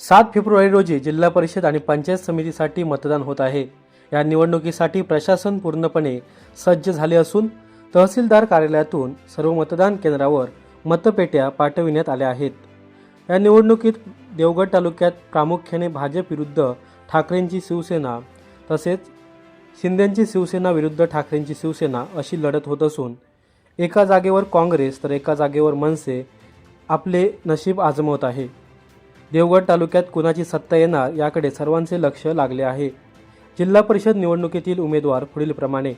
सात फेब्रुवारी रोजी जिल्हा परिषद आणि पंचायत समितीसाठी मतदान होत आहे. या निवडणुकीसाठी प्रशासन पूर्णपणे सज्ज झाले असून तहसीलदार कार्यालयातून सर्व मतदान केंद्रावर मतपेट्या पाठविण्यात आल्या आहेत. या निवडणुकीत देवगड तालुक्यात प्रामुख्याने भाजप विरुद्ध ठाकरेंची शिवसेना तसेच शिंदेंची शिवसेना विरुद्ध ठाकरेंची शिवसेना अशी लढत होत असून एका जागेवर काँग्रेस तर एका जागेवर मनसे आपले नशीब आजमवत आहे. देवगड तालुक्यात कुणाची सत्ता येणार याकडे सर्वांचे लक्ष लागले आहे. जिल्हा परिषद निवडणुकीतील उमेदवार पुढीलप्रमाणे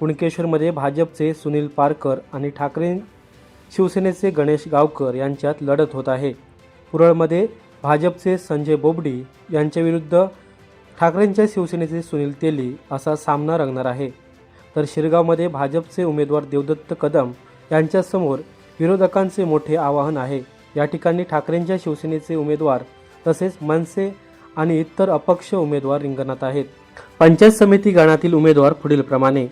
कुणकेश्वरमध्ये भाजपचे सुनील पारकर आणि ठाकरे शिवसेनेचे गणेश गावकर यांच्यात लढत होत आहे. पुरळमध्ये भाजपचे संजय बोबडी यांच्याविरुद्ध ठाकरेंच्या शिवसेनेचे सुनील तेली असा सामना रंगणार आहे. तर शिरगावमध्ये भाजपचे उमेदवार देवदत्त कदम यांच्यासमोर विरोधकांचे मोठे आवाहन आहे. या ठिकाणी ठाकरेंच्या शिवसेनेचे उमेदवार तसेच मनसे आणि इतर अपक्ष उमेदवार रिंगणात आहेत. पंचायत समिती गणातील उमेदवार पुढीलप्रमाणे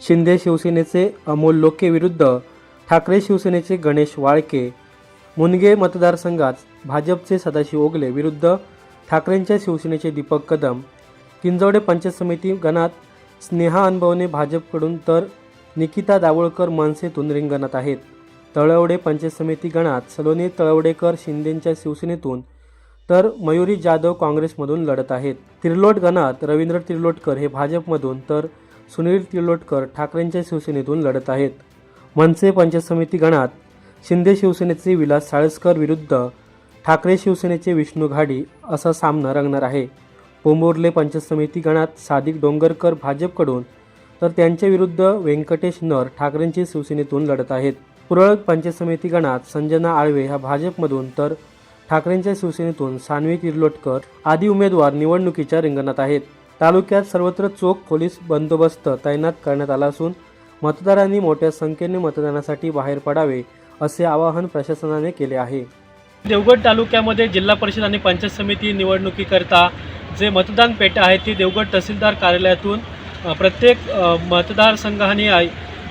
शिंदे शिवसेनेचे अमोल लोके विरुद्ध ठाकरे शिवसेनेचे गणेश वाळके. मुनगे मतदारसंघात भाजपचे सदाशिव ओगले विरुद्ध ठाकरेंच्या शिवसेनेचे दीपक कदम. किंजवडे पंचायत समिती गणात स्नेहा अनुभवने भाजपकडून तर निकिता दाभोळकर मनसेतून रिंगणात आहेत. तळवडे पंचायत समिती गणात सलोनी तळवडेकर शिंदेंच्या शिवसेनेतून तर मयुरी जाधव काँग्रेसमधून लढत आहेत. तिरलोट गणात रवींद्र तिरलोटकर हे भाजपमधून तर सुनील तिरलोटकर ठाकरेंच्या शिवसेनेतून लढत आहेत. मनसे पंचायत समिती गणात शिंदे शिवसेनेचे विलास साळसकर विरुद्ध ठाकरे शिवसेनेचे विष्णू घाडी असा सामना रंगणार आहे. पोंबोर्ले पंचायत समिती गणात सादिक डोंगरकर भाजपकडून तर त्यांच्या विरुद्ध व्यंकटेश नर ठाकरेंची शिवसेनेतून लढत आहेत. पुरळक पंचायत समिती गणात संजना आळवे ह्या भाजपमधून तर ठाकरेंच्या शिवसेनेतून सानवी किर्लोटकर आदी उमेदवार निवडणुकीच्या रिंगणात आहेत. तालुक्यात सर्वत्र चोख पोलीस बंदोबस्त तैनात करण्यात आला असून मतदारांनी मोठ्या संख्येने मतदानासाठी बाहेर पडावे असे आवाहन प्रशासनाने केले आहे. देवगड तालुक्यामध्ये जिल्हा परिषद आणि पंचायत समिती निवडणुकीकरता जे मतदान पेट्या आहेत ती देवगड तहसीलदार कार्यालयातून प्रत्येक मतदारसंघाने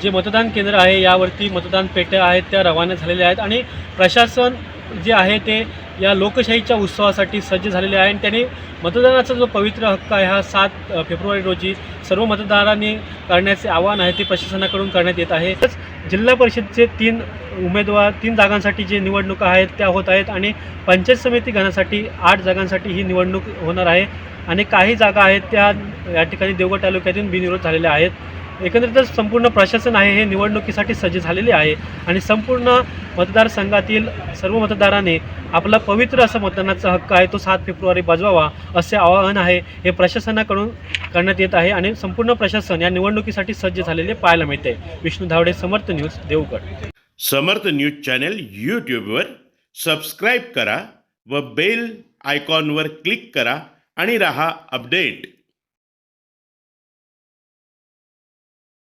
जे मतदान केंद्र आहे यावरती मतदान पेट्या आहेत त्या रवाना झालेल्या आहेत आणि प्रशासन जे आहे ते या लोकशाहीच्या उत्सवासाठी सज्ज झालेले आहे आणि त्यांनी मतदानाचा जो पवित्र हक्क आहे हा सात फेब्रुवारी रोजी सर्व मतदारांनी करण्याचे आवाहन आहे ते प्रशासनाकडून करण्यात येत आहे. तसंच जिल्हा परिषदचे तीन उमेदवार तीन जागांसाठी जे निवडणुका आहेत त्या होत आहेत आणि पंचायत समिती गणासाठी आठ जागांसाठी ही निवडणूक होणार आहे. आणि काही जागा आहेत त्या या ठिकाणी देवगड तालुक्यातून बिनविरोध झालेल्या आहेत. एकंदरीतच संपूर्ण प्रशासन आहे हे निवडणुकीसाठी सज्ज झालेले आहे आणि संपूर्ण मतदारसंघातील सर्व मतदारांनी आपला पवित्र असा मतदानाचा हक्क आहे तो सात फेब्रुवारी बजवावा असे आवाहन आहे हे प्रशासनाकडून करण्यात येत आहे आणि संपूर्ण प्रशासन या निवडणुकीसाठी सज्ज झालेले पाहायला मिळते. Vishnu Dhawade Samarth news Devgad. Samarth news channel यूट्यूबवर सबस्क्राईब करा व बेल आयकॉनवर क्लिक करा आणि रहा अपडेट.